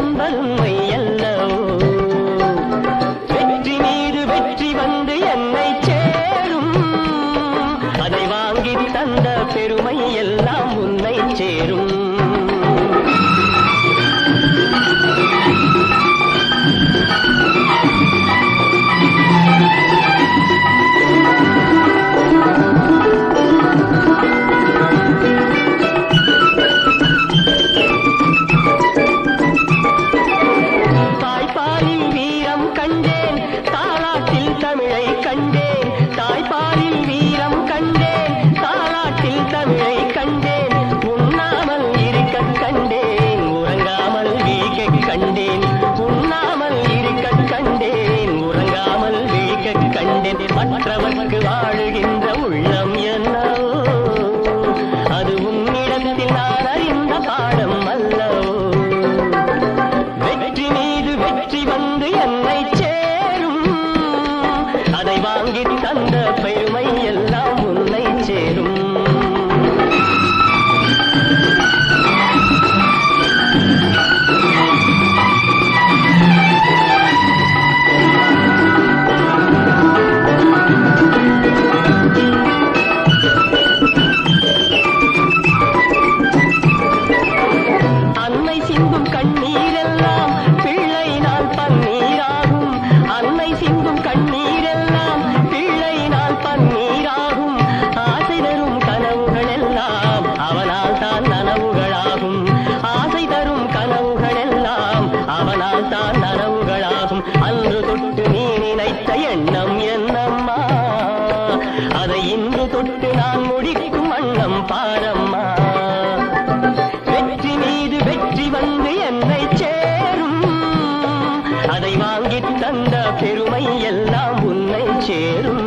என்பது உண்மை அல்லவோ வெற்றி மீது வெற்றி வந்து என்னை சேரும். அதை வாங்கி தந்த பெருமை எல்லாம் உன்னை சேரும். கண்டேன் தாலாட்டில் தமிழை கண்டேன் தாய்ப்பாலில் வீரம் கண்டேன் தாலாட்டில் தமிழை கண்டேன் உண்ணாமல் இருக்க கண்டேன் உறங்காமல் வீக்க கண்டேன் உண்ணாமல் இருக்க கண்டேன் உறங்காமல் வீக்க கண்டேன். மற்றவர்க்கு வாழுகின்ற உள்ளம் என்னவோ அதுவும் நனவுகளாகும் ஆசை தரும் கனவுகள் எல்லாம் அவனால் தான் நனவுகளாகும். அன்று தொட்டு நீ நினைத்த எண்ணம் என்னம்மா? அதை இன்று தொட்டு நான் முடிக்கும் வண்ணம் பாரம்மா? வெற்றி மீது வெற்றி வந்து என்னை சேரும். அதை வாங்கி தந்த பெருமை எல்லாம் உன்னை சேரும்.